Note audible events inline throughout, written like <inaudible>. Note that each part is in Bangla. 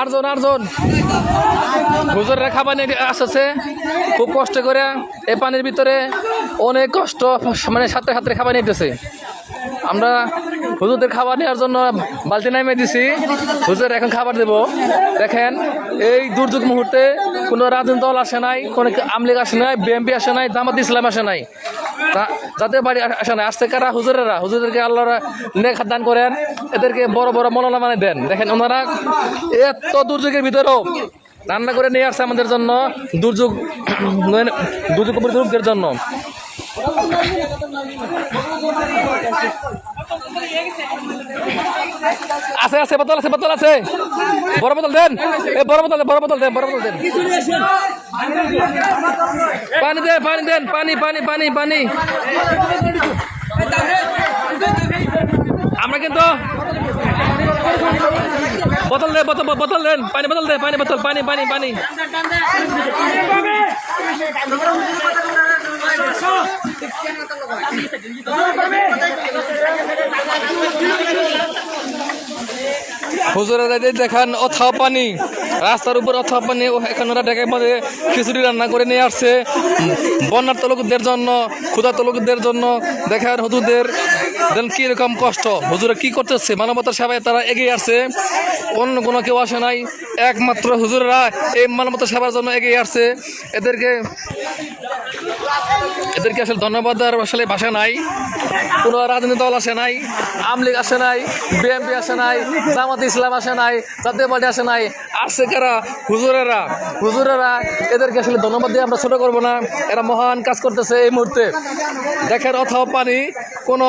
আটজন আটজন হুজুরেরা খাবার নিয়ে আসছে। খুব কষ্ট করে এই পানির ভিতরে অনেক কষ্ট মানে সাথে সাথে খাবার নিতেছে আমরা হুজুরদের খাবার নেওয়ার জন্য বালতি নামে দিছি। হুজুর, এখন খাবার দেব। দেখেন, এই দুর্যোগ মুহূর্তে কোনো রাজনৈতিক দল আসে নাই, কোনো আমলিগ আসে নাই বিএমপি আসে নাই, জামাত ইসলাম আসে নাই। যাদের বাড়ি আসে না আসতে কারা? হুজুরেরা, হুজুরদেরকে আল্লাহরা নেক দান করেন, এদেরকে বড় বড় মনোলা মানে দেন। দেখেন ওনারা এত দুর্যোগের ভিতরেও রান্না করে নিয়ে আসছে আমাদের জন্য, দুর্যোগ <clears throat> দুর্যোগ দুর্যোগের জন্য। আছে আছে, বোতল আছে বোতল আছে। বড় বোতল দেন। এ, বড় বোতল বড় বোতল দেন, বড় বোতল দেন। পানি দেন পানি দেন, পানি পানি পানি পানি। আমরা কিন্তু বোতল দেন, বোতল বোতল দেন। পানি বোতল দেন, পানি বোতল, পানি পানি পানি। হুজুরের দেখান অথা পানি। রাস্তার উপর অথা পানি এখন ওরা ডেকে মধ্যে খিচুড়ি রান্না করে নিয়ে আসছে। বন্যার তলকদের জন্য ক্ষুদা তলকদের জন্য দেখার হুজুরদের দেন কীরকম কষ্ট? হুজুরা কি করতেছে? মানবতার সেবায় তারা এগিয়ে আসছে। অন্য কোনো কেউ আসে নাই। একমাত্র হুজুরেরা এই মানবতার সেবার জন্য এগিয়ে আসছে। এদেরকে এদেরকে আসলে ধন্যবাদ দেওয়ার আসলে ভাষা নাই। কোনো রাজনৈতিক দল আসে নাই। আমলিগ আসে নাই। বিএনপি আসে নাই। জামাত ইসলাম আসে নাই। জাতীয় পার্টি আসে নাই। আসছে কারা? হুজুরেরা। হুজুরেরা এদেরকে আসলে ধন্যবাদ দিয়ে আমরা ছোট করব না। এরা মহান কাজ করতেছে এই মুহূর্তে। দেখেন অথাও পানি। কোনো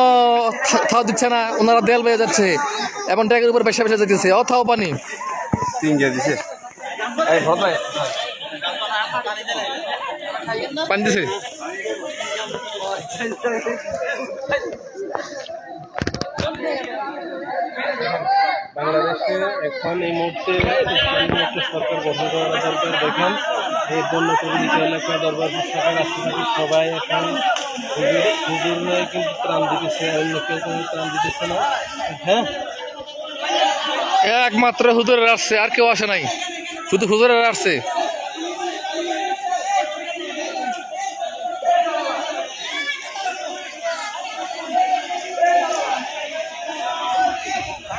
থাও দিচ্ছে না ওনারা দেয়াল বেয়ে যাচ্ছে এবং ট্যাগের উপর বেসা বেসা যেতেছে। অথাও পানি। তিন দিছে। পানি দিছে? বাংলাদেশে এখন এই মুহূর্তে একটা সরকার গঠন করা দরকার দেখেন এই বন্য প্রবলিত এলাকা দরবার সরকার রাষ্ট্রপতি সবাই এখন হুজুর হুজুররাই কিন্তু ত্রাণ দিতেছে অন্য কেউ কোনো ত্রাণ দিতেছে না। হ্যাঁ? একমাত্র হুজুরের আসছে আর কেউ আসে নাই। শুধু হুজুরের আসছে।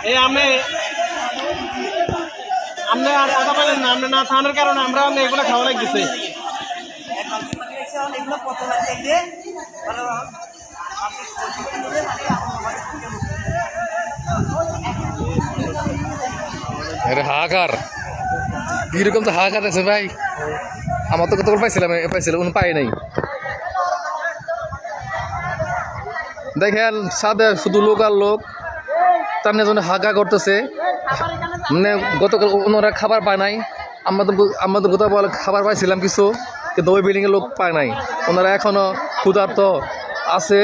এই আর কথা বলেন না না কারণে আমরা হাহাকার কীরকম তো হাহাকার আছে ভাই? আমার তো কত পাইছিলাম, এ পাইছিলাম কোনো পাই নাই। দেখেন, সাদে শুধু লোক আর লোক। তার জন্য হাগা করতেছে। মানে গতকাল ওনারা খাবার পায় নাই। আমরা তো আমরা তো খাবার পাইছিলাম কিছু কিন্তু ওই বিল্ডিংয়ের লোক পায় নাই। ওনারা এখনও ক্ষুধার্ত আছে।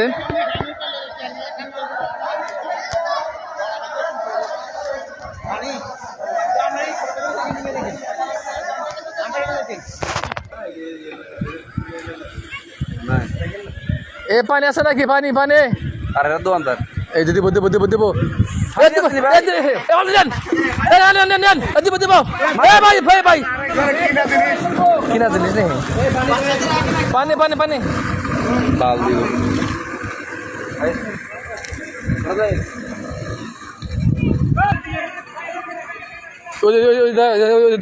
এ পানি আছে নাকি? পানি পানি। আরে দোকানদার। এই যদি দিব দিব দিব। ভাই, ভাই, ভাই। কিনা জিনিস নেই পানি পানি পানি লাল দিব ওই ওই ওই দেয়, ওই ওই